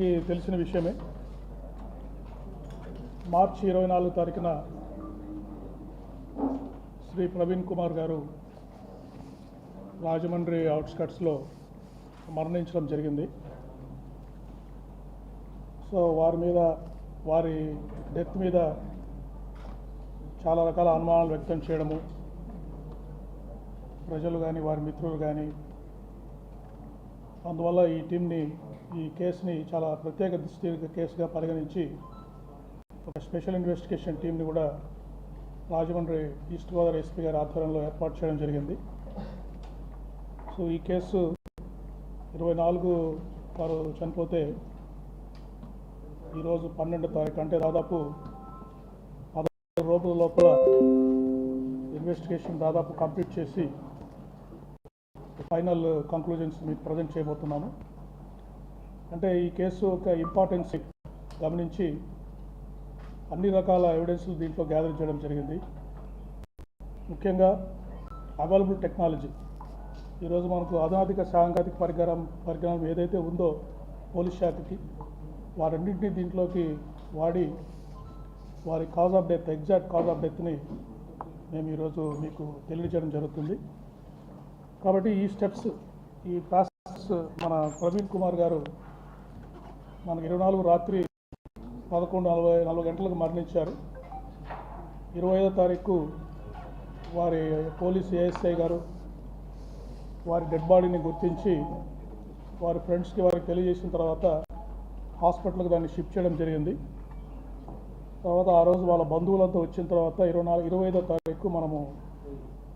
తెలిసిన విషయమే. మార్చి ఇరవై నాలుగు తారీఖున శ్రీ ప్రవీణ్ కుమార్ గారు రాజమండ్రి అవుట్స్కట్స్లో మరణించడం జరిగింది. సో వారి మీద వారి డెత్ మీద చాలా రకాల అనుమానాలు వ్యక్తం చేయడము ప్రజలు కానీ వారి మిత్రులు కానీ అందువల్ల ఈ టీంని ఈ కేసుని చాలా ప్రత్యేక దృష్టి కేసుగా పరిగణించి ఒక స్పెషల్ ఇన్వెస్టిగేషన్ టీంని కూడా రాజమండ్రి ఈస్ట్ గోదావరి ఎస్పీ గారి ఆధ్వర్యంలో ఏర్పాటు చేయడం జరిగింది. సో ఈ కేసు ఇరవై నాలుగు వారు చనిపోతే ఈరోజు పన్నెండు తారీఖు అంటే దాదాపు పదహారు రోజుల లోపల ఇన్వెస్టిగేషన్ దాదాపు కంప్లీట్ చేసి ఫైనల్ కంక్లూజన్స్ మీకు ప్రజెంట్ చేయబోతున్నాము. అంటే ఈ కేసు యొక్క ఇంపార్టెన్స్ గమనించి అన్ని రకాల ఎవిడెన్స్లు దీంట్లో గ్యాదర్ చేయడం జరిగింది. ముఖ్యంగా అవైలబుల్ టెక్నాలజీ ఈరోజు మనకు అధునాతిక సాంకేతిక పరికరం పరిజ్ఞానం ఏదైతే ఉందో పోలీస్ శాఖకి వారన్నింటినీ దీంట్లోకి వాడి వారి cause of death exact cause of డెత్ని మేము ఈరోజు మీకు తెలియజేయడం జరుగుతుంది. కాబట్టి ఈ స్టెప్స్ ఈ ప్రాసెస్ మన ప్రవీణ్ కుమార్ గారు మనకి ఇరవై నాలుగు రాత్రి పదకొండు నలభై నలభై గంటలకు మరణించారు. ఇరవై ఐదో తారీఖు వారి పోలీస్ ఏఎస్ఐ గారు వారి డెడ్ బాడీని గుర్తించి వారి ఫ్రెండ్స్కి వారికి తెలియజేసిన తర్వాత హాస్పిటల్కి దాన్ని షిఫ్ట్ చేయడం జరిగింది. తర్వాత ఆ రోజు వాళ్ళ బంధువులంతా వచ్చిన తర్వాత ఇరవై నాలుగు ఇరవై ఐదో తారీఖు మనము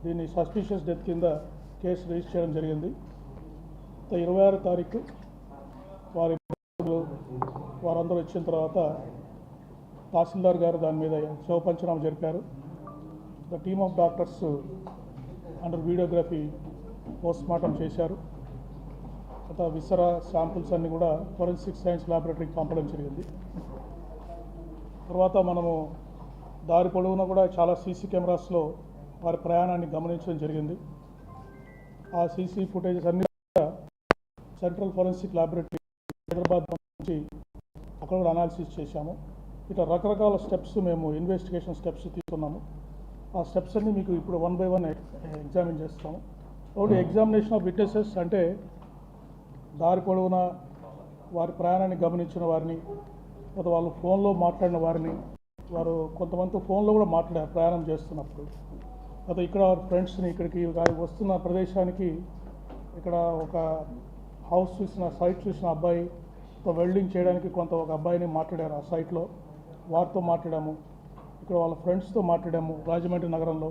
దీన్ని సస్పిషియస్ డెత్ కింద కేసు రిజిస్టర్ చేయడం జరిగింది. ఇరవై ఆరు తారీఖు వారి వారందరూ వచ్చిన తర్వాత తహసీల్దార్ గారు దాని మీద శవపంచనామ జరిపారు. The team of doctors under videography postmortem చేశారు. తర్వాత విసరా శాంపుల్స్ అన్ని కూడా ఫోరెన్సిక్ సైన్స్ ల్యాబొరేటరీకి పంపడం జరిగింది. తర్వాత మనము దారి పొడవునా కూడా చాలా సీసీ కెమెరాస్లో వారి ప్రయాణాన్ని గమనించడం జరిగింది. ఆ సీసీ ఫుటేజెస్ అన్ని కూడా సెంట్రల్ ఫోరెన్సిక్ ల్యాబొరేటరీ హైదరాబాద్ నుంచి అక్కడ కూడా అనాలిసిస్ చేశాము. ఇట్లా రకరకాల స్టెప్స్ మేము ఇన్వెస్టిగేషన్ స్టెప్స్ తీసుకున్నాము. ఆ స్టెప్స్ అన్ని మీకు ఇప్పుడు వన్ బై వన్ ఎగ్జామిన్ చేస్తాము. ఒకటి ఎగ్జామినేషన్ ఆఫ్ విట్నెసెస్ అంటే దారి పొడవునా వారి ప్రయాణాన్ని గమనించిన వారిని లేదా వాళ్ళు ఫోన్లో మాట్లాడిన వారిని వారు కొంతమంది ఫోన్లో కూడా మాట్లాడారు ప్రయాణం చేస్తున్నప్పుడు. లేదా ఇక్కడ వారి ఫ్రెండ్స్ని ఇక్కడికి వస్తున్న ప్రదేశానికి ఇక్కడ ఒక హౌస్ చూసిన సైట్ చూసిన అబ్బాయితో వెల్డింగ్ చేయడానికి కొంత ఒక అబ్బాయిని మాట్లాడారు ఆ సైట్లో వారితో మాట్లాడాము. ఇక్కడ వాళ్ళ ఫ్రెండ్స్తో మాట్లాడాము రాజమండ్రి నగరంలో.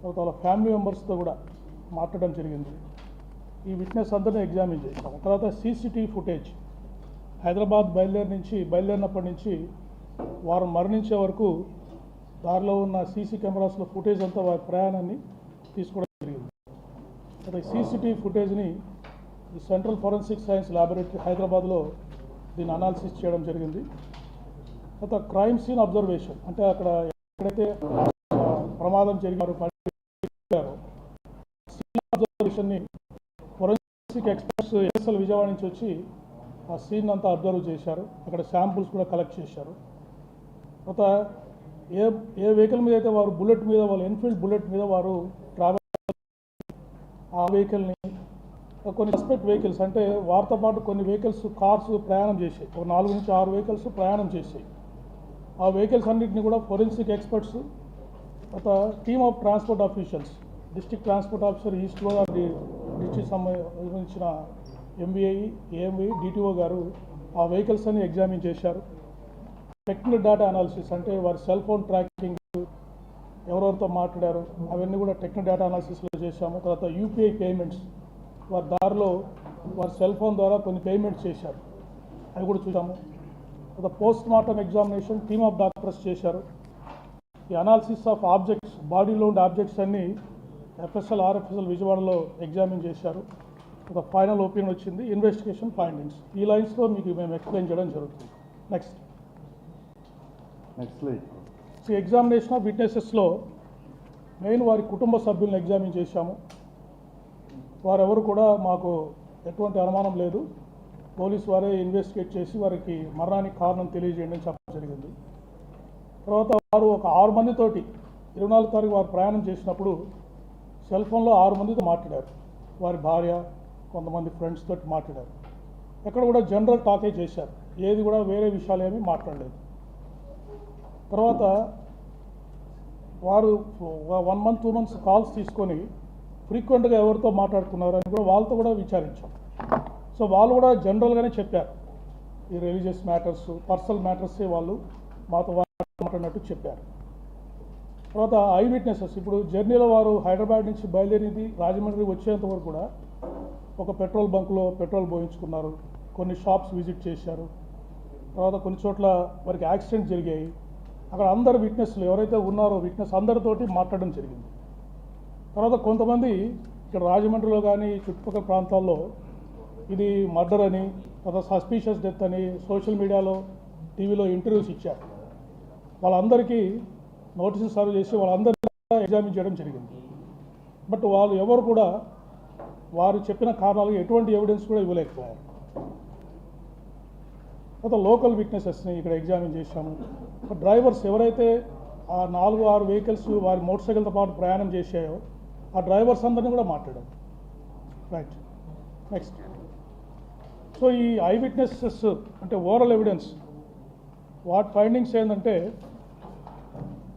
తర్వాత వాళ్ళ ఫ్యామిలీ మెంబర్స్తో కూడా మాట్లాడడం జరిగింది. ఈ విట్నెస్ అందరినీ ఎగ్జామిన్ చేశాము. తర్వాత సీసీటీవీ ఫుటేజ్ హైదరాబాద్ బయలుదేరి నుంచి బయలుదేరినప్పటి నుంచి వారు మరణించే వరకు దారిలో ఉన్న సీసీ కెమెరాస్లో ఫుటేజ్ అంతా వారి ప్రయాణాన్ని తీసుకోవడం జరిగింది. అయితే సీసీటీవీ ఫుటేజ్ని ఈ సెంట్రల్ ఫోరెన్సిక్ సైన్స్ ల్యాబొరేటరీ హైదరాబాద్లో దీన్ని అనాలిసిస్ చేయడం జరిగింది. తర్వాత క్రైమ్ సీన్ అబ్జర్వేషన్ అంటే అక్కడ ఎక్కడైతే ప్రమాదం జరిగారు సీన్ అబ్జర్వేషన్ని ఫోరెన్సిక్ ఎక్స్పర్ట్స్ ఎస్ఎల్ విజయవాడ నుంచి వచ్చి ఆ సీన్ అంతా అబ్జర్వ్ చేశారు. అక్కడ శాంపుల్స్ కూడా కలెక్ట్ చేశారు. తర్వాత ఏ ఏ వెహికల్ మీద అయితే వారు బుల్లెట్ మీద వాళ్ళు ఎన్ఫీల్డ్ బుల్లెట్ మీద వారు ట్రావెల్ ఆ వెహికల్ని కొన్ని సస్పెక్ట్ వెహికల్స్ అంటే వారితో పాటు కొన్ని వెహికల్స్ కార్స్ ప్రయాణం చేసాయి ఒక నాలుగు నుంచి ఆరు వెహికల్స్ ప్రయాణం చేసాయి ఆ వెహికల్స్ అన్నింటినీ కూడా ఫోరెన్సిక్ ఎక్స్పర్ట్స్ ఒక team of transport officials district transport officer East Godavari district సంబంధించిన ఎంబీఐ ఏఎంఈ డిటిఓ గారు ఆ వెహికల్స్ అన్ని ఎగ్జామిన్ చేశారు. టెక్నికల్ డేటా అనాలిసిస్ అంటే వారి సెల్ ఫోన్ ట్రాకింగ్ ఎవరెవరితో మాట్లాడారు అవన్నీ కూడా టెక్నికల్ డేటా అనాలిసిస్లో చేశాము. తర్వాత యూపీఐ పేమెంట్స్ వారి దారిలో వారి సెల్ ఫోన్ ద్వారా కొన్ని పేమెంట్స్ చేశారు. అవి కూడా చూసాము. తర్వాత postmortem examination team of doctors చేశారు. ఈ అనాలిసిస్ ఆఫ్ ఆబ్జెక్ట్స్ బాడీలో ఉండే ఆబ్జెక్ట్స్ అన్ని ఎఫ్ఎస్ఎల్ ఆర్ఎఫ్ఎస్ఎల్ విజయవాడలో ఎగ్జామిన్ చేశారు. ఒక ఫైనల్ ఒపీనియన్ వచ్చింది ఇన్వెస్టిగేషన్ ఫైండింగ్స్. ఈ లైన్స్లో మీకు మేము ఎక్స్ప్లెయిన్ చేయడం జరుగుతుంది. నెక్స్ట్ నెక్స్ట్ ఎగ్జామినేషన్ ఆఫ్ విట్నెసెస్లో మెయిన్ వారి కుటుంబ సభ్యులను ఎగ్జామిన్ చేశాము. వారెవరు కూడా మాకు ఎటువంటి అనుమానం లేదు. పోలీసు వారే ఇన్వెస్టిగేట్ చేసి వారికి మరణానికి కారణం తెలియజేయండి అని చెప్పడం జరిగింది. తర్వాత వారు ఒక ఆరు మందితోటి ఇరవై నాలుగు తారీఖు వారు ప్రయాణం చేసినప్పుడు సెల్ ఫోన్లో ఆరు మందితో మాట్లాడారు. వారి భార్య కొంతమంది ఫ్రెండ్స్ తోటి మాట్లాడారు. ఎక్కడ కూడా జనరల్ టాకే చేశారు. ఏది కూడా వేరే విషయాలు ఏమీ మాట్లాడలేదు. తర్వాత వారు one month two months calls తీసుకొని ఫ్రీక్వెంట్గా ఎవరితో మాట్లాడుతున్నారు అని కూడా వాళ్ళతో కూడా విచారించాం. సో వాళ్ళు కూడా జనరల్గానే చెప్పారు. ఈ రిలీజియస్ మ్యాటర్స్ పర్సనల్ మ్యాటర్సే వాళ్ళు మాతో మాట్లాడినట్టు చెప్పారు. తర్వాత ఐ విట్నెసెస్ ఇప్పుడు జర్నీలో వారు హైదరాబాద్ నుంచి బయలుదేరింది రాజమండ్రి వచ్చేంత వరకు కూడా ఒక పెట్రోల్ బంక్లో పెట్రోల్ పోయించుకున్నారు. కొన్ని షాప్స్ విజిట్ చేశారు. తర్వాత కొన్ని చోట్ల వారికి యాక్సిడెంట్ జరిగాయి. అక్కడ అందరు విట్నెస్లు ఎవరైతే ఉన్నారో విట్నెస్ అందరితోటి మాట్లాడడం జరిగింది. తర్వాత కొంతమంది ఇక్కడ రాజమండ్రిలో కానీ చుట్టుపక్కల ప్రాంతాల్లో ఇది మర్డర్ అని తర్వాత సస్పీషియస్ డెత్ అని సోషల్ మీడియాలో టీవీలో ఇంటర్వ్యూస్ ఇచ్చారు. వాళ్ళందరికీ నోటీసులు సర్వ్ చేసి వాళ్ళందరినీ ఎగ్జామిన్ చేయడం జరిగింది. బట్ వాళ్ళు ఎవరు కూడా వారు చెప్పిన కారణాలకు ఎటువంటి ఎవిడెన్స్ కూడా ఇవ్వలేకపోయారు. తర్వాత లోకల్ వీక్నెసెస్ని ఇక్కడ ఎగ్జామిన్ చేశాము. డ్రైవర్స్ ఎవరైతే ఆ నాలుగు ఆరు వెహికల్స్ వారి మోటార్ సైకిల్తో పాటు ప్రయాణం చేశాయో ఆ డ్రైవర్స్ అందరినీ కూడా మాట్లాడాం. రైట్ నెక్స్ట్ సో ఈ ఐ విట్నెసెస్ అంటే ఓరల్ ఎవిడెన్స్ వాట్ ఫైండింగ్స్ ఏంటంటే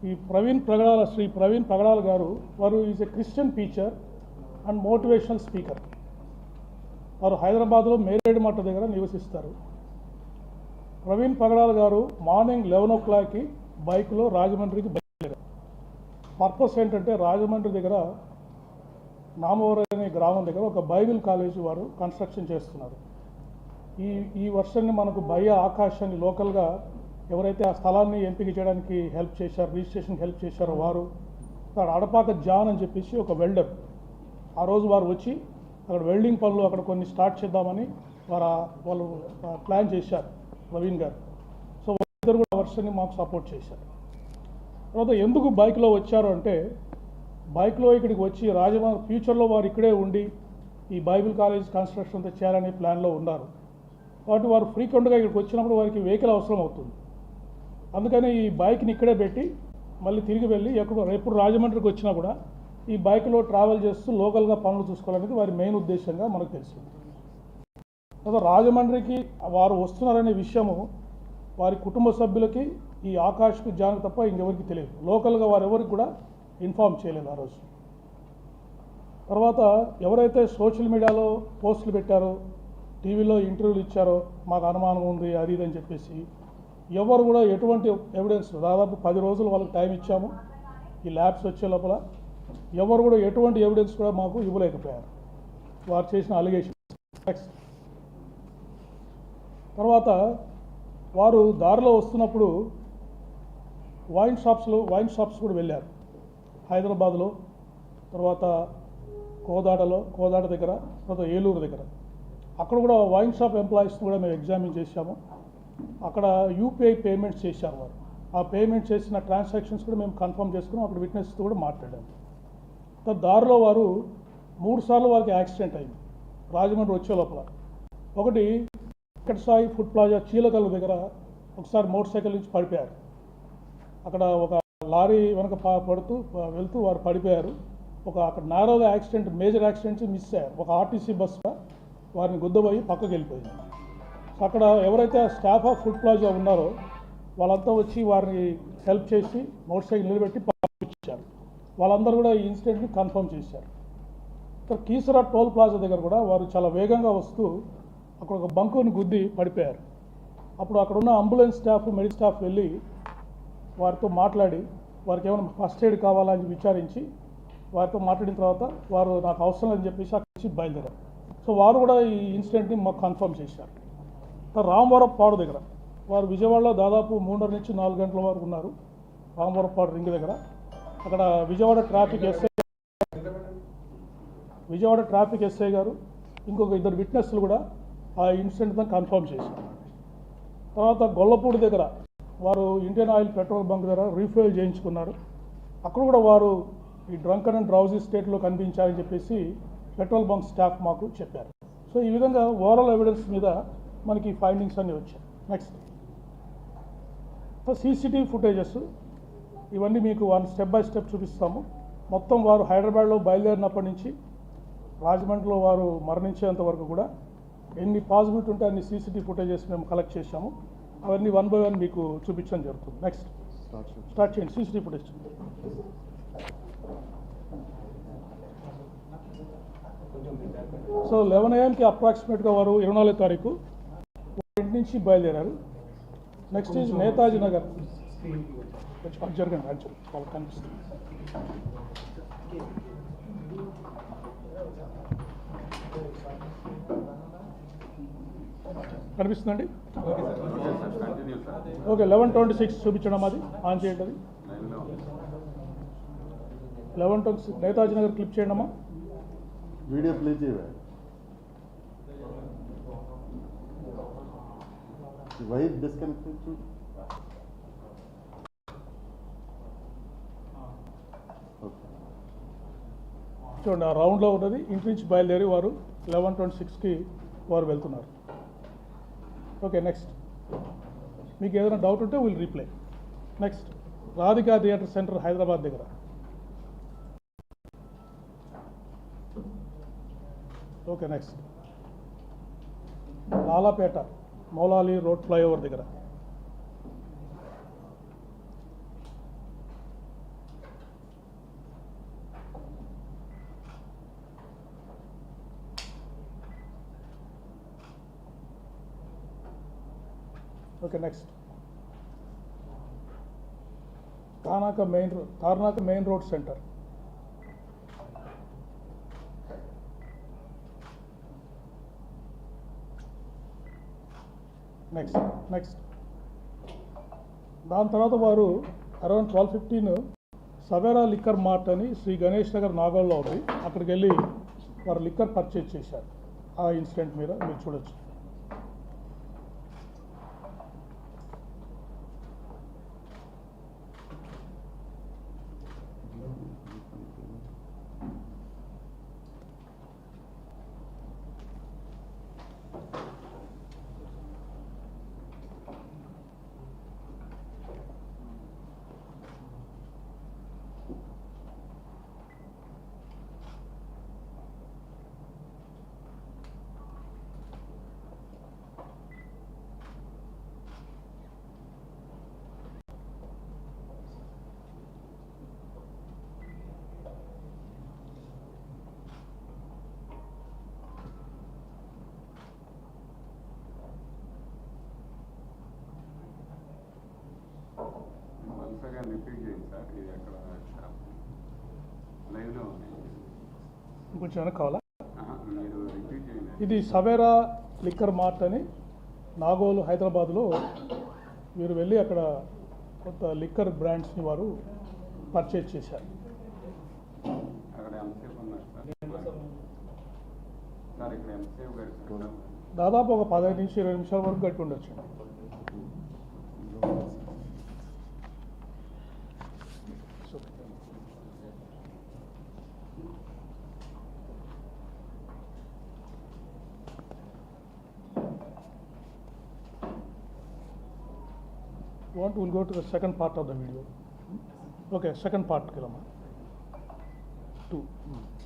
ఈ ప్రవీణ్ ప్రగడాల శ్రీ ప్రవీణ్ ప్రగడాల గారు వారు is a Christian teacher and motivational speaker వారు హైదరాబాద్లో మేరేడు మట్ట దగ్గర నివసిస్తారు. ప్రవీణ్ పగడాల గారు మార్నింగ్ లెవెన్ ఓ క్లాక్కి బైక్లో రాజమండ్రికి బయలుదేరారు. పర్పస్ ఏంటంటే రాజమండ్రి దగ్గర నామవరం అనే గ్రామం దగ్గర ఒక బైబిల్ కాలేజీ వారు కన్స్ట్రక్షన్ చేస్తున్నారు. ఈ ఈ వర్షాన్ని మనకు భయ ఆకాశాన్ని లోకల్గా ఎవరైతే ఆ స్థలాన్ని ఎంపిక చేయడానికి హెల్ప్ చేశారు రిజిస్ట్రేషన్కి హెల్ప్ చేశారో వారు అక్కడ అడపాక జాన్ అని చెప్పేసి ఒక వెల్డర్. ఆ రోజు వారు వచ్చి అక్కడ వెల్డింగ్ పనులు అక్కడ కొన్ని స్టార్ట్ చేద్దామని వారు వాళ్ళు ప్లాన్ చేశారు ప్రవీణ్ గారు. సో ఇద్దరు కూడా ఆ వర్షాన్ని మాకు సపోర్ట్ చేశారు. తర్వాత ఎందుకు బైక్లో వచ్చారు అంటే బైక్లో ఇక్కడికి వచ్చి రాజమండ్రి ఫ్యూచర్లో వారు ఇక్కడే ఉండి ఈ బైబిల్ కాలేజ్ కన్స్ట్రక్షన్ అంతా చేయాలనే ప్లాన్లో ఉన్నారు. కాబట్టి వారు ఫ్రీక్వెంట్గా ఇక్కడికి వచ్చినప్పుడు వారికి వెహికల్ అవసరం అవుతుంది. అందుకని ఈ బైక్ని ఇక్కడే పెట్టి మళ్ళీ తిరిగి వెళ్ళి ఎక్కడ రేపు రాజమండ్రికి వచ్చినా కూడా ఈ బైక్లో ట్రావెల్ చేస్తూ లోకల్గా పనులు చూసుకోవాలనేది వారి మెయిన్ ఉద్దేశంగా మనకు తెలిసింది తర్వాత రాజమండ్రికి వారు వస్తున్నారనే విషయము వారి కుటుంబ సభ్యులకి ఈ ఆకాష్కి జానకి తప్ప ఇంకెవరికి తెలియదు. లోకల్గా వారెవరికి కూడా ఇన్ఫామ్ చేయలేదు ఆ రోజు. తర్వాత ఎవరైతే సోషల్ మీడియాలో పోస్టులు పెట్టారో టీవీలో ఇంటర్వ్యూలు ఇచ్చారో మాకు అనుమానం ఉంది అది ఇది అని చెప్పేసి ఎవరు కూడా ఎటువంటి ఎవిడెన్స్ దాదాపు పది రోజులు వాళ్ళకి టైం ఇచ్చాము. ఈ ల్యాబ్స్ వచ్చే లోపల ఎవరు కూడా ఎటువంటి ఎవిడెన్స్ కూడా మాకు ఇవ్వలేకపోయారు. వారు చేసిన అలిగేషన్ తర్వాత వారు దారిలో వస్తున్నప్పుడు వైన్ షాప్స్లో వైన్ షాప్స్ కూడా వెళ్ళారు. హైదరాబాద్లో తర్వాత కోదాడలో కోదాడ దగ్గర తర్వాత ఏలూరు దగ్గర. అక్కడ కూడా వైన్ షాప్ ఎంప్లాయీస్ని కూడా మేము ఎగ్జామిన్ చేశాము. అక్కడ యూపీఐ పేమెంట్స్ చేశారు వారు. ఆ పేమెంట్ చేసిన ట్రాన్సాక్షన్స్ కూడా మేము కన్ఫర్మ్ చేసుకుని అక్కడ విట్నెస్తో కూడా మాట్లాడాము. తర్వాత దారిలో వారు మూడుసార్లు వారికి యాక్సిడెంట్ అయింది. రాజమండ్రి వచ్చే లోపల. ఒకటి వెంకట సాయి ఫుడ్ ప్లాజా చీలకల్లు దగ్గర ఒకసారి మోటార్ సైకిల్ నుంచి పడిపోయారు. అక్కడ ఒక లారీ వెనక పడుతూ వెళ్తూ వారు పడిపోయారు. ఒక అక్కడ నారోగా యాక్సిడెంట్ మేజర్ యాక్సిడెంట్స్ మిస్ అయ్యారు. ఒక ఆర్టీసీ బస్ వారిని గుద్దబోయి పక్కకి వెళ్ళిపోయింది. అక్కడ ఎవరైతే స్టాఫ్ ఆఫ్ ఫుడ్ ప్లాజా ఉన్నారో వాళ్ళంతా వచ్చి వారిని హెల్ప్ చేసి మోటార్ సైకిల్ నిలబెట్టి పంపించారు. వాళ్ళందరూ కూడా ఈ ఇన్సిడెంట్ని కన్ఫర్మ్ చేశారు. ఇక్కడ కీసరా టోల్ ప్లాజా దగ్గర కూడా వారు చాలా వేగంగా వస్తూ అక్కడ ఒక బంకుని గుద్ది పడిపోయారు. అప్పుడు అక్కడ ఉన్న అంబులెన్స్ స్టాఫ్ మెడికల్ స్టాఫ్ వెళ్ళి వారితో మాట్లాడి వారికి ఏమైనా ఫస్ట్ ఎయిడ్ కావాలా అని విచారించి వారితో మాట్లాడిన తర్వాత వారు నాకు అవసరం అని చెప్పేసి అక్కడి నుంచి బయలుదేరారు. సో వారు కూడా ఈ ఇన్సిడెంట్ని మాకు కన్ఫర్మ్ చేశారు. రామవరం పాడు దగ్గర వారు విజయవాడలో దాదాపు మూడున్నర నుంచి నాలుగు గంటల వరకు ఉన్నారు. రామవరం పాడు రింగ్ దగ్గర. అక్కడ Vijayawada traffic SI Vijayawada traffic SI garu ఇంకొక ఇద్దరు విట్నెస్లు కూడా ఆ ఇన్సిడెంట్ని కన్ఫర్మ్ చేశారు. తర్వాత గొల్లపూడి దగ్గర వారు ఇండియన్ ఆయిల్ పెట్రోల్ బంక్ ద్వారా రీఫైల్ చేయించుకున్నారు. అక్కడ కూడా వారు ఈ డ్రంకన్ అండ్ డ్రౌజీ స్టేట్లో కనిపించారని చెప్పేసి పెట్రోల్ బంక్ స్టాఫ్ మాకు చెప్పారు. సో ఈ విధంగా ఓవరాల్ ఎవిడెన్స్ మీద మనకి ఫైండింగ్స్ అన్నీ వచ్చాయి. నెక్స్ట్ సీసీటీవీ ఫుటేజెస్ ఇవన్నీ మీకు వన్ స్టెప్ బై స్టెప్ చూపిస్తాము. మొత్తం వారు హైదరాబాద్లో బయలుదేరినప్పటి నుంచి రాజమండ్రిలో వారు మరణించేంత వరకు కూడా ఎన్ని పాజిబిలిటీ ఉంటే అన్ని సీసీటీవీ ఫుటేజెస్ మేము కలెక్ట్ చేశాము. అవన్నీ వన్ బై వన్ మీకు చూపించడం జరుగుతుంది నెక్స్ట్ స్టార్ట్ చేయండి. సీసీటీవీ ఫుటేజ్ సో లెవెన్ ఏఎంకి అప్రాక్సిమేట్గా వారు ఇరవై నాలుగో తారీఖు ఇంటి నుంచి బయలుదేరారు. Next is Netaji Nagar. కొంచెం జరగండి జరగండి. వాళ్ళకి కనిపిస్తుంది. కనిపిస్తుందండి? ఓకే లెవెన్ ట్వంటీ సిక్స్ చూపించడం అది. ఆన్ చేయండి అది. Eleven twenty six Netaji Nagar clip చేయండి అమ్మా. వీడియో ప్లే చేయవా. Wire okay. చూడండి ఆ రౌండ్లో ఉన్నది ఇంటి నుంచి బయలుదేరి వారు లెవెన్ ట్వంటీ సిక్స్కి వారు వెళ్తున్నారు. ఓకే నెక్స్ట్ మీకు ఏదైనా డౌట్ ఉంటే will reply next Radhika theatre centre Hyderabad దగ్గర. Okay next Lalapet Moula Ali road flyover దగ్గర. Okay next Tarnaka main road Tarnaka main road centre next next దాని తర్వాత వారు around twelve fifteen Savera liquor mart అని శ్రీ గణేష్ నగర్ నాగోల్లో ఉంది. అక్కడికి వెళ్ళి వారు లిక్కర్ పర్చేజ్ చేశారు. ఆ ఇన్సిడెంట్ మీద మీరు చూడొచ్చు. అగైన్ రిపీట్ చేయండి సార్ ఇది అక్కడ లైవ్లో ఇంకొంచెం కావాలా? ఆహా, మీరు రిపీట్ చేయండి. ఇది సవేరా లిక్కర్ మార్ట్ అని నాగోలు హైదరాబాద్లో మీరు వెళ్ళి అక్కడ కొంత లిక్కర్ బ్రాండ్స్ని వారు పర్చేజ్ చేశారు. దాదాపు ఒక పదహైదు నుంచి ఇరవై నిమిషాల వరకు గట్టి ఉండొచ్చు. want, we'll go to the second part of the video. Okay, second part, Kilama. Two. Mm.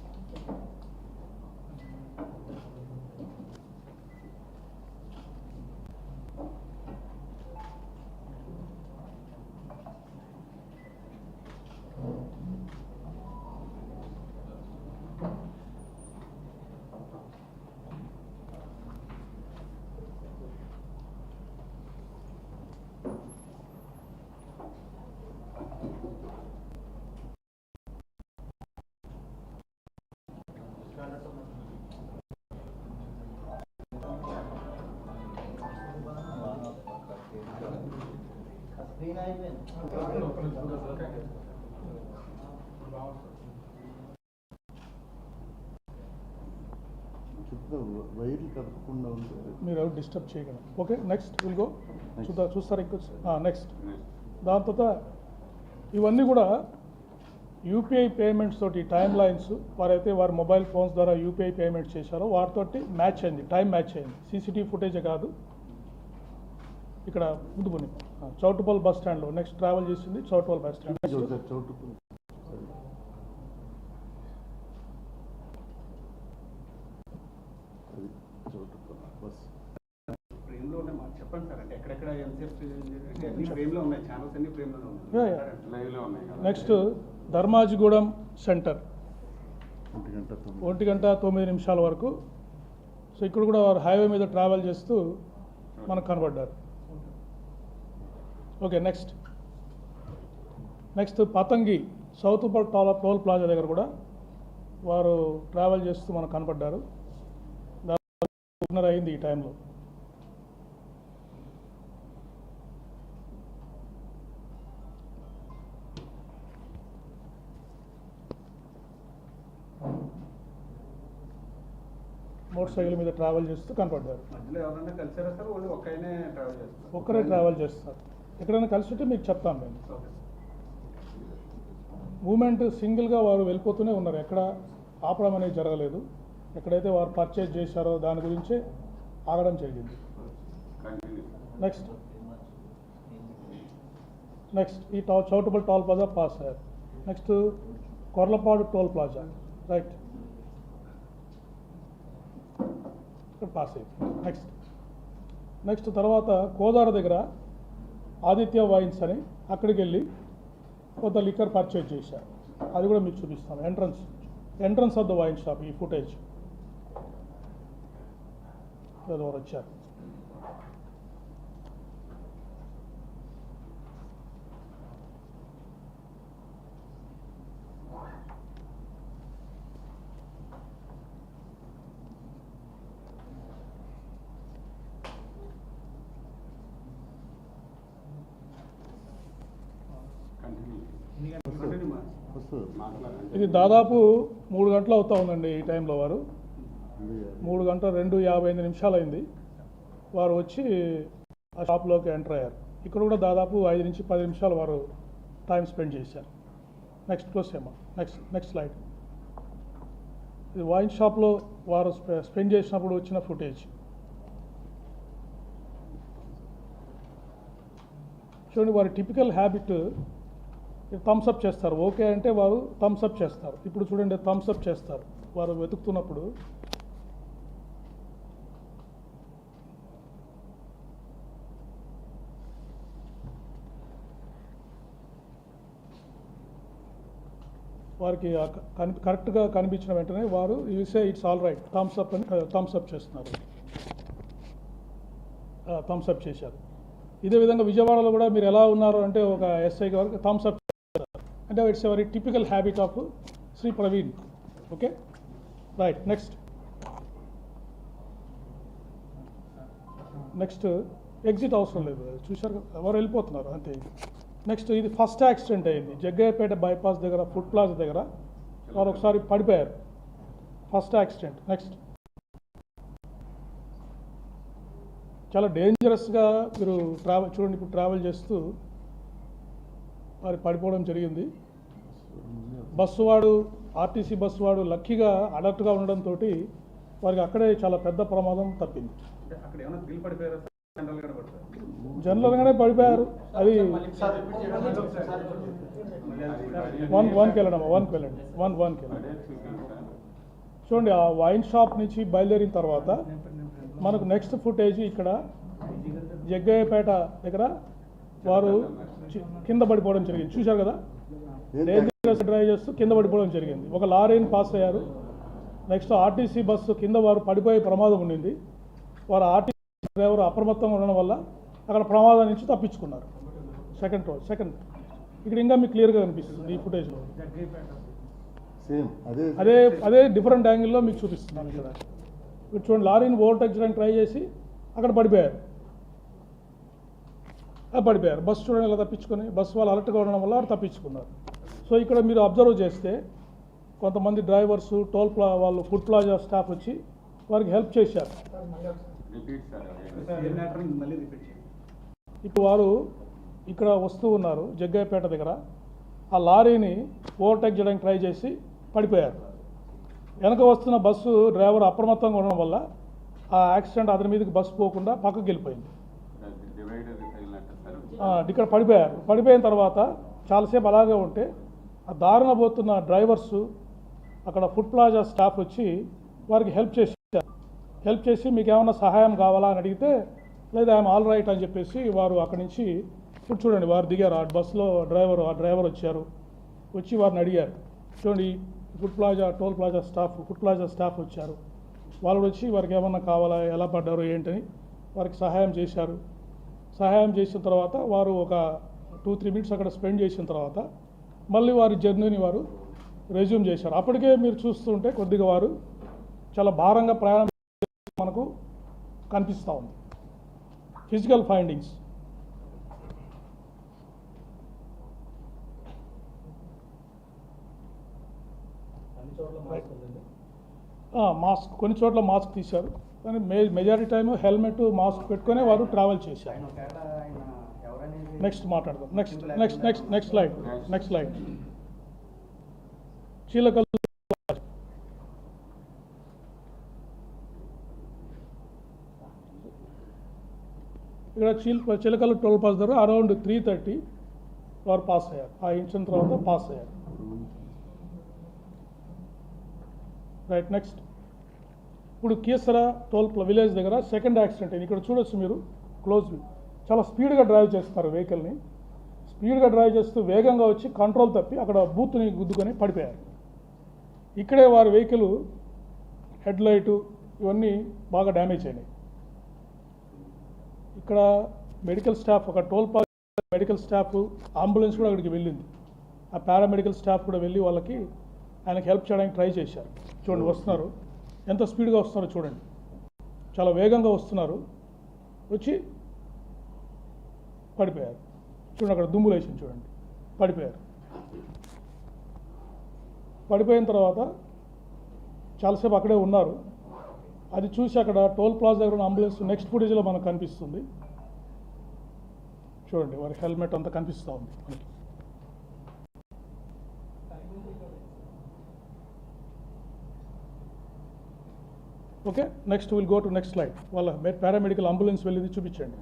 వైర్లు కదపకుండా ఉంటే మీరు ఎవరు డిస్టర్బ్ చేయగలరు? ఓకే నెక్స్ట్ విల్ గో చూద్దా చూస్తారా ఇంకొచ్చి నెక్స్ట్ దాని తర్వాత ఇవన్నీ కూడా యూపీఐ పేమెంట్స్ తోటి టైం లైన్స్ వారైతే వారి మొబైల్ ఫోన్స్ ద్వారా యూపీఐ పేమెంట్స్ చేశారో వాటితోటి మ్యాచ్ అయింది టైం మ్యాచ్ అయింది. సీసీటీవీ ఫుటేజే కాదు. ఇక్కడ ముందు చౌటుపల్ బస్ స్టాండ్లో నెక్స్ట్ ట్రావెల్ చేసింది చౌటుపల్ బస్ స్టాండ్ ఇది నెక్స్ట్ ఒకసారి చోటు అది చోటు బస్ ఫ్రేమ్లో ఉన్నాయి మాకు చెప్పండి సార్ అంటే ఎక్కడెక్కడ ఎంతసేపు అంటే అన్ని ఫ్రేమ్లో ఉన్నాయి ఛానల్స్ అన్ని ఫ్రేమ్లోనే Yeah, ఉన్నాయి yeah. లైవ్లో ఉన్నాయి కదా. Next Dharmajigudem centre. ఒంటి గంట తొమ్మిది నిమిషాల వరకు. సో ఇక్కడ కూడా వారు హైవే మీద ట్రావెల్ చేస్తూ మనకు కనబడ్డారు. Okay next next Pathangi south toll toll plaza దగ్గర కూడా వారు ట్రావెల్ చేస్తూ మనకు కనపడ్డారు దాదాపు అయింది ఈ టైంలో. మోటార్ సైకిల్ మీద ట్రావెల్ చేస్తూ కనపడ్డారు. ఒక్కరే ట్రావెల్ చేస్తారు. ఎక్కడైనా కలిసి ఉంటే మీకు చెప్తాం మేము. మూమెంట్ సింగిల్గా వారు వెళ్ళిపోతూనే ఉన్నారు. ఎక్కడ ఆపడం అనేది జరగలేదు. ఎక్కడైతే వారు పర్చేజ్ చేశారో దాని గురించి ఆగడం జరిగింది. నెక్స్ట్ నెక్స్ట్ ఈ టా చౌటబుల్ టోల్ ప్లాజా పాస్ అయ్యారు. Next Korlapadu toll plaza. Right ఇక్కడ పాస్ అయ్యింది నెక్స్ట్ నెక్స్ట్ తర్వాత కోదార దగ్గర ఆదిత్య వైన్స్ అని అక్కడికి వెళ్ళి కొంత లిక్కర్ పర్చేజ్ చేశారు. అది కూడా మీకు చూపిస్తాను. Entrance entrance of the wine shop ఈ ఫుటేజ్ ఎవరు వచ్చారు కంటిన్యూ కంటిన్యూ మా వస్తుంది మాట్లాడండి ఇది దాదాపు మూడు గంటలు అవుతా ఉందండి ఈ టైంలో వారు. మూడు గంటల రెండు యాభై ఐదు నిమిషాలు అయింది వారు వచ్చి ఆ షాప్లోకి ఎంటర్ అయ్యారు. ఇక్కడ కూడా దాదాపు ఐదు నుంచి పది నిమిషాలు వారు టైం స్పెండ్ చేశారు. నెక్స్ట్ క్లోజ్ ఏమో. Next next slide. ఇది వైన్ షాప్లో వారు స్పెండ్ చేసినప్పుడు వచ్చిన ఫుటేజ్. చూడండి వారి టిపికల్ హ్యాబిట్ థమ్స్అప్ చేస్తారు. ఓకే అంటే వారు థమ్స్అప్ చేస్తారు. ఇప్పుడు చూడండి థమ్స్అప్ చేస్తారు. వారు వెతుకుతున్నప్పుడు వారికి కని కరెక్ట్గా కనిపించిన వెంటనే వారు say it's all right thumbs up అని uh, థమ్స్అప్ చేస్తున్నారు. Uh, థమ్స్అప్ చేశారు. ఇదే విధంగా విజయవాడలో కూడా మీరు ఎలా ఉన్నారు అంటే ఒక ఎస్ఐ వరకు థమ్స్అప్ అప్ అంటే it's very typical habit of Shri Praveen okay right next next exit అవసరం లేదు చూశారు కదా, ఎవరు వెళ్ళిపోతున్నారు? అంతే. నెక్స్ట్ ఇది ఫస్ట్ యాక్సిడెంట్ అయింది. జగ్గయ్యపేట బైపాస్ దగ్గర ఫుడ్ ప్లాజా దగ్గర వారు ఒకసారి పడిపోయారు. ఫస్ట్ యాక్సిడెంట్ నెక్స్ట్ చాలా డేంజరస్గా మీరు ట్రావెల్ చూడండి ఇప్పుడు ట్రావెల్ చేస్తూ వారి పడిపోవడం జరిగింది. బస్సు వాడు ఆర్టీసీ బస్సు వాడు లక్కీగా అలర్ట్గా ఉండడంతో వారికి అక్కడే చాలా పెద్ద ప్రమాదం తప్పింది. జనరల్గానే పడిపోయారు? అది వన్ వన్కి వెళ్ళడం వన్కి వెళ్ళండి. వన్ వన్కి వెళ్ళండి. చూడండి ఆ వైన్ షాప్ నుంచి బయలుదేరిన తర్వాత మనకు నెక్స్ట్ ఫుటేజ్ ఇక్కడ జగ్గయ్యపేట దగ్గర వారు కింద పడిపోవడం జరిగింది. చూశారు కదా? డేంజరస్ డ్రైవ్ చేస్తూ కింద పడిపోవడం జరిగింది. ఒక లారీని పాస్ అయ్యారు. నెక్స్ట్ ఆర్టీసీ బస్సు కింద వారు పడిపోయే ప్రమాదం ఉండింది. వారు ఆర్టీసీ డ్రైవర్ అప్రమత్తంగా ఉండడం వల్ల అక్కడ ప్రమాదం నుంచి తప్పించుకున్నారు. సెకండ్ రోడ్ సెకండ్ ఇక్కడ ఇంకా మీకు క్లియర్గా కనిపిస్తుంది ఈ ఫుటేజ్లో సేమ్ అదే అదే డిఫరెంట్ యాంగిల్లో మీకు చూపిస్తున్నాను ఇక్కడ. ఇక్కడ చూడండి లారీని ఓవర్టేక్ చేయడానికి ట్రై చేసి అక్కడ పడిపోయారు. పడిపోయారు. బస్సు చూడండి ఇలా తప్పించుకొని బస్సు వాళ్ళు అలర్ట్గా ఉండడం వల్ల వారు తప్పించుకున్నారు. సో ఇక్కడ మీరు అబ్జర్వ్ చేస్తే కొంతమంది డ్రైవర్స్ టోల్ ప్లా వాళ్ళు ఫుడ్ ప్లాజా స్టాఫ్ వచ్చి వారికి హెల్ప్ చేశారు. ఇప్పుడు వారు ఇక్కడ వస్తూ ఉన్నారు జగ్గయ్యపేట దగ్గర. ఆ లారీని ఓవర్టేక్ చేయడానికి ట్రై చేసి పడిపోయారు. వెనక వస్తున్న బస్సు డ్రైవర్ అప్రమత్తంగా ఉండడం వల్ల ఆ యాక్సిడెంట్ అతని మీదకి బస్సు పోకుండా పక్కకి వెళ్ళిపోయింది డివైడ్ సైడ్ అది తగిలినట్టు సార్ ఆ, ఇక్కడ పడిపోయారు. పడిపోయిన తర్వాత చాలాసేపు అలాగే ఉంటే ఆ దారుణ పోతున్న డ్రైవర్స్ అక్కడ ఫుడ్ ప్లాజా స్టాఫ్ వచ్చి వారికి హెల్ప్ చేశారు హెల్ప్ చేసి మీకు ఏమైనా సహాయం కావాలా అని అడిగితే లేదా ఆమె ఆల్ రైట్ అని చెప్పేసి వారు అక్కడి నుంచి ఇప్పుడు చూడండి వారు దిగారు. ఆ బస్సులో డ్రైవర్ ఆ డ్రైవర్ వచ్చారు. వచ్చి వారిని అడిగారు. చూడండి food plaza toll plaza staff food plaza staff వచ్చారు. వాళ్ళు వచ్చి వారికి ఏమన్నా కావాలా ఎలా పడ్డారు ఏంటని వారికి సహాయం చేశారు. సహాయం చేసిన తర్వాత వారు ఒక టూ త్రీ మినిట్స్ అక్కడ స్పెండ్ చేసిన తర్వాత మళ్ళీ వారి జర్నీని వారు రెజ్యూమ్ చేశారు. అప్పటికే మీరు చూస్తుంటే కొద్దిగా వారు చాలా భారంగా ప్రయాణం మనకు కనిపిస్తూ ఉంది. ఫిజికల్ ఫైండింగ్స్ మాస్క్ కొన్ని చోట్ల మాస్క్ తీశారు. కానీ మే మెజారిటీ టైం హెల్మెట్ మాస్క్ పెట్టుకునే వారు ట్రావెల్ చేశారు. నెక్స్ట్ మాట్లాడదాం. Next next next next slide next slide చీలకల్ ఇక్కడ చీల చిలకలు టోల్ పాస్ దగ్గర అరౌండ్ త్రీ థర్టీ వారు పాస్ అయ్యారు. ఆ ఇన్సిడెంట్ తర్వాత పాస్ అయ్యారు. రైట్ నెక్స్ట్ ఇప్పుడు కీసరా టోల్ విలేజ్ దగ్గర సెకండ్ యాక్సిడెంట్ అయింది. ఇక్కడ చూడొచ్చు మీరు క్లోజ్ చాలా స్పీడ్గా డ్రైవ్ చేస్తారు వెహికల్ని స్పీడ్గా డ్రైవ్ చేస్తూ వేగంగా వచ్చి కంట్రోల్ తప్పి అక్కడ బూత్ని గుద్దుకొని పడిపోయారు. ఇక్కడే వారి వెహికల్ హెడ్ లైటు ఇవన్నీ బాగా డ్యామేజ్ అయినాయి. ఇక్కడ మెడికల్ స్టాఫ్ ఒక toll park medical staff ambulance కూడా అక్కడికి వెళ్ళింది. ఆ పారామెడికల్ స్టాఫ్ కూడా వెళ్ళి వాళ్ళకి ఆయనకి హెల్ప్ చేయడానికి ట్రై చేశారు. చూడండి వస్తున్నారు. ఎంత స్పీడ్గా వస్తున్నారో చూడండి. చాలా వేగంగా వస్తున్నారు. వచ్చి పడిపోయారు. చూడండి అక్కడ దుమ్ములు వేసింది చూడండి. పడిపోయారు. పడిపోయిన తర్వాత చాలాసేపు అక్కడే ఉన్నారు. అది చూసి అక్కడ టోల్ ప్లాజా దగ్గర ఉన్న అంబులెన్స్ నెక్స్ట్ ఫుటేజ్లో మనకు కనిపిస్తుంది. చూడండి వారి హెల్మెట్ అంతా కనిపిస్తూ ఉంది మనకి. Okay next will go to next slide వాళ్ళ పారామెడికల్ అంబులెన్స్ వెళ్ళింది చూపించండి.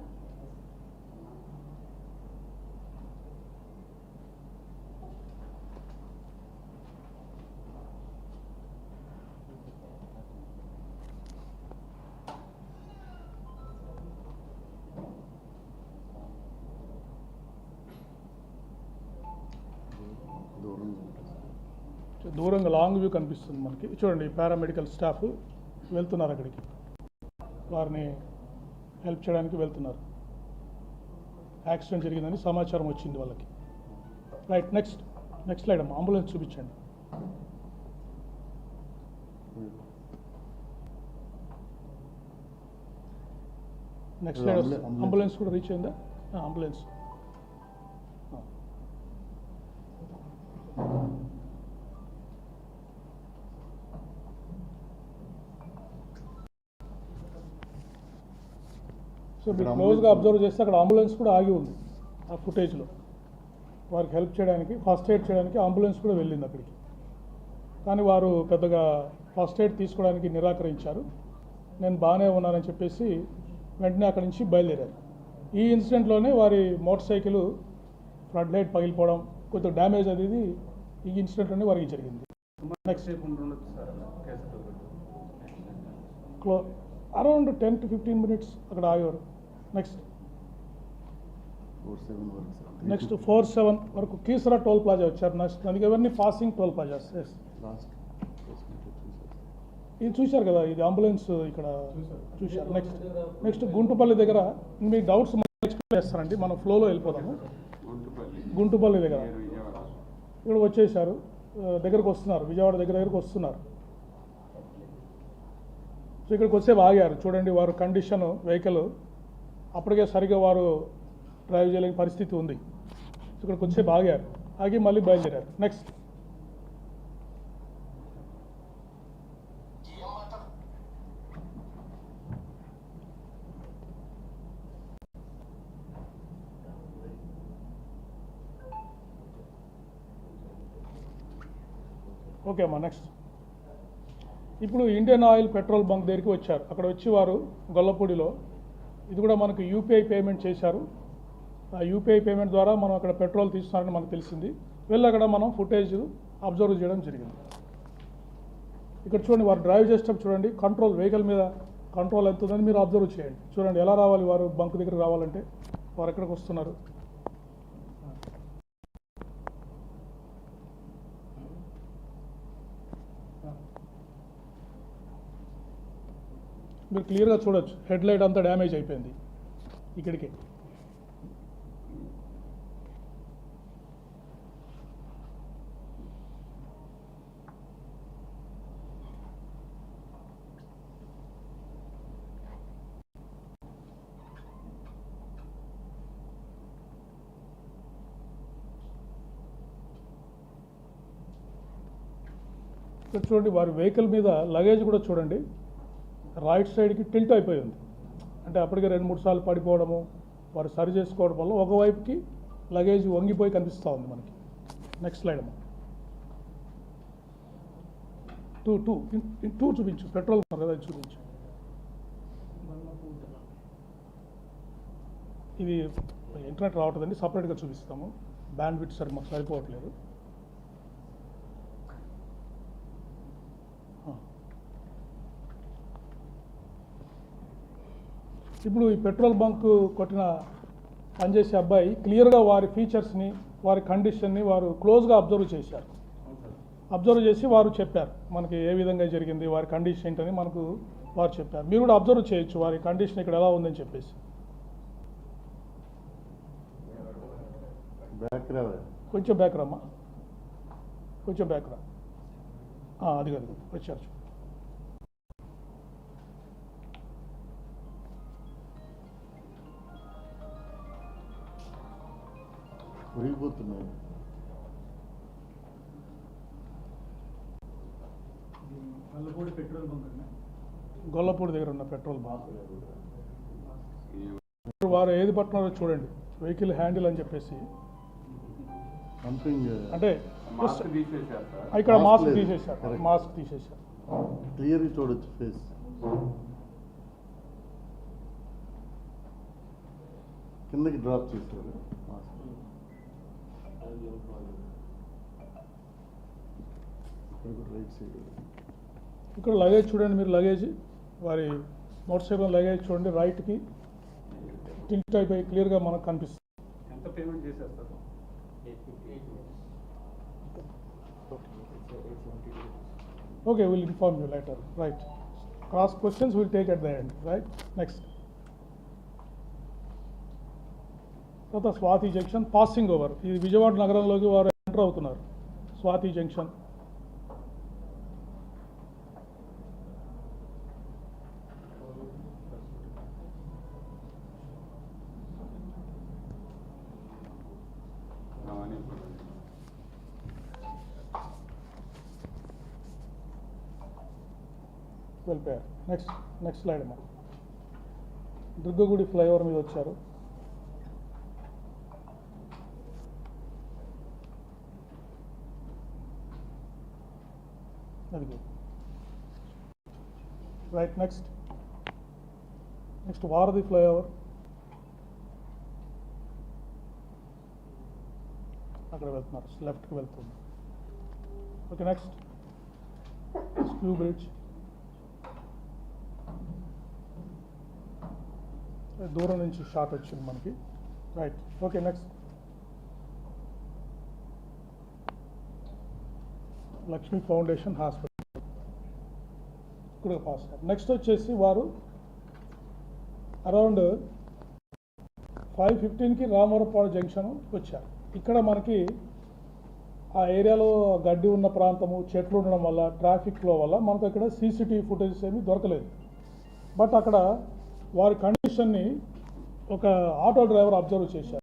దూరంగా లాంగ్ వ్యూ కనిపిస్తుంది మనకి. చూడండి పారామెడికల్ స్టాఫ్ వెళ్తున్నారు అక్కడికి. వారిని హెల్ప్ చేయడానికి వెళ్తున్నారు. యాక్సిడెంట్ జరిగిందని సమాచారం వచ్చింది వాళ్ళకి. రైట్ నెక్స్ట్ నెక్స్ట్ స్లైడ్ అమ్మా. అంబులెన్స్ చూపించండి. Next slide ambulance. అంబులెన్స్ కూడా రీచ్ అయిందా? అంబులెన్స్. సో మీరు క్లోజ్గా అబ్జర్వ్ చేస్తే అక్కడ అంబులెన్స్ కూడా ఆగి ఉంది ఆ ఫుటేజ్లో వారికి హెల్ప్ చేయడానికి ఫస్ట్ ఎయిడ్ చేయడానికి అంబులెన్స్ కూడా వెళ్ళింది అక్కడికి. కానీ వారు పెద్దగా ఫస్ట్ ఎయిడ్ తీసుకోవడానికి నిరాకరించారు. నేను బాగానే ఉన్నానని చెప్పేసి వెంటనే అక్కడి నుంచి బయలుదేరారు. ఈ ఇన్సిడెంట్లోనే వారి మోటార్ సైకిల్ ఫ్రంట్ లైట్ పగిలిపోవడం కొంచెం డ్యామేజ్ అనేది ఈ ఇన్సిడెంట్లోనే వారికి జరిగింది. Next క్లో around ten to fifteen minutes అక్కడ ఆగారు. నెక్స్ట్ నెక్స్ట్ ఫోర్ సెవెన్ వరకు కీసరా టోల్ ప్లాజా వచ్చారు. నెక్స్ట్ అందుకే ఇవన్నీ పాసింగ్ టోల్ ప్లాజాస్ ఎస్ ఇది చూశారు కదా ఇది అంబులెన్స్ ఇక్కడ చూశారు. నెక్స్ట్ నెక్స్ట్ గుంటుపల్లి దగ్గర మీ డౌట్స్ ఎక్స్ప్లెయిన్ చేస్తారండి. మనం ఫ్లోలో వెళ్ళిపోదాము. గుంటుపల్లి దగ్గర. ఇక్కడ వచ్చేసారు. దగ్గరకు వస్తున్నారు. విజయవాడ దగ్గర దగ్గరకు వస్తున్నారు. సో ఇక్కడికి వచ్చేపు ఆగారు. చూడండి వారు కండిషన్ వెహికల్ అప్పటికే సరిగా వారు డ్రైవ్ చేయలేని పరిస్థితి ఉంది. ఇక్కడ ఇక్కడికి ఆగారు. ఆగి మళ్ళీ బయలుదేరారు. నెక్స్ట్ ఓకే అమ్మా నెక్స్ట్ ఇప్పుడు ఇండియన్ ఆయిల్ పెట్రోల్ బంక్ దగ్గరికి వచ్చారు. అక్కడ వచ్చి వారు గొల్లపూడిలో ఇది కూడా మనకు యూపీఐ పేమెంట్ చేశారు. ఆ యూపీఐ పేమెంట్ ద్వారా మనం అక్కడ పెట్రోల్ తీస్తున్నారని మనకు తెలిసింది. వెళ్ళి అక్కడ మనం ఫుటేజ్ అబ్జర్వ్ చేయడం జరిగింది. ఇక్కడ చూడండి వారు డ్రైవ్ చేసేటప్పుడు చూడండి కంట్రోల్ వెహికల్ మీద కంట్రోల్ ఎంత ఉందని మీరు అబ్జర్వ్ చేయండి. చూడండి ఎలా రావాలి వారు బంక్ దగ్గర రావాలంటే వారు ఎక్కడికి వస్తున్నారు? మీరు క్లియర్గా చూడొచ్చు. హెడ్ లైట్ అంతా డ్యామేజ్ అయిపోయింది ఇక్కడికి. చూడండి వారి వెహికల్ మీద లగేజ్ కూడా చూడండి. రైట్ సైడ్కి టిల్ట్ అయిపోయి ఉంది. అంటే అప్పటికే రెండు మూడు సార్లు పడిపోవడము వారు సరి చేసుకోవడం వల్ల ఒకవైపుకి లగేజ్ వంగిపోయి కనిపిస్తూ ఉంది మనకి. నెక్స్ట్ స్లైడ్ అమ్మా. టూ టూ టూ చూపించు. పెట్రోల్ కదా చూపించు. ఇది ఇంటర్నెట్ రావట్లేదండి సపరేట్గా చూపిస్తాము. బ్యాండ్ విత్ సరి మాకు సరిపోవట్లేదు. ఇప్పుడు ఈ పెట్రోల్ బంక్ కొట్టిన పనిచేసే అబ్బాయి క్లియర్గా వారి ఫీచర్స్ని వారి కండిషన్ని వారు క్లోజ్గా అబ్జర్వ్ చేశారు. అబ్జర్వ్ చేసి వారు చెప్పారు మనకి ఏ విధంగా జరిగింది వారి కండిషన్ ఏంటని మనకు వారు చెప్పారు. మీరు కూడా అబ్జర్వ్ చేయొచ్చు వారి కండిషన్ ఇక్కడ ఎలా ఉందని చెప్పేసి. కొంచెం బ్యాక్ రమ్మా కొంచెం బ్యాక్ రా అది కాదు వచ్చారు పెట్రోల్ అండి. గొల్లపూడి దగ్గర ఉన్న పెట్రోల్ బంక్. ఈ వారు ఏది పట్టున్నారో చూడండి. వెహికల్ హ్యాండిల్ అని చెప్పేసి. సంథింగ్ అంటే ఇక్కడ మాస్క్. తీసేశారు. మాస్క్ తీసేశారు. క్లియర్గా చూడొచ్చు ఫేస్. కిందకి డ్రాప్ చేశారు. ఇక్కడ రైట్ లగేజ్ చూడండి మీరు లగేజ్ వారి మోటార్ సైకిల్ లగేజ్ చూడండి రైట్కి టిల్ట్ అయిపోయి క్లియర్గా మనకు కనిపిస్తుంది. ఎంత పేమెంట్ చేశారు sir Okay, we'll inform you later, right. Cross questions we'll take at the end, right? Next. తర్వాత స్వాతి జంక్షన్ పాసింగ్ ఓవర్ ఇది విజయవాడ నగరంలోకి వారు ఎంటర్ అవుతున్నారు. స్వాతి జంక్షన్. అవన్నీ వెళ్ళిపోయారు నెక్స్ట్ నెక్స్ట్ స్లైడ్ అమ్మా. దుర్గగుడి ఫ్లైఓవర్ మీద వచ్చారు. అది right next next Varadhi flyover అక్కడ వెళ్తున్నారు. లెఫ్ట్కి వెళ్తుంది. ఓకే నెక్స్ట్ స్క్యూ బ్రిడ్జ్ దూరం నుంచి షార్ట్ వచ్చింది మనకి. Right okay next Lakshmi foundation hospital ఇక్కడ పాస్ నెక్స్ట్ వచ్చేసి వారు అరౌండ్ ఫైవ్ ఫిఫ్టీన్కి రామవరపాడు జంక్షన్ వచ్చారు. ఇక్కడ మనకి ఆ ఏరియాలో గడ్డి ఉన్న ప్రాంతము చెట్లు ఉండడం వల్ల ట్రాఫిక్ ఫ్లో వల్ల మనకు ఇక్కడ సీసీటీవీ ఫుటేజెస్ ఏమీ దొరకలేదు. బట్ అక్కడ వారి కండిషన్ని ఒక ఆటో డ్రైవర్ అబ్జర్వ్ చేశారు.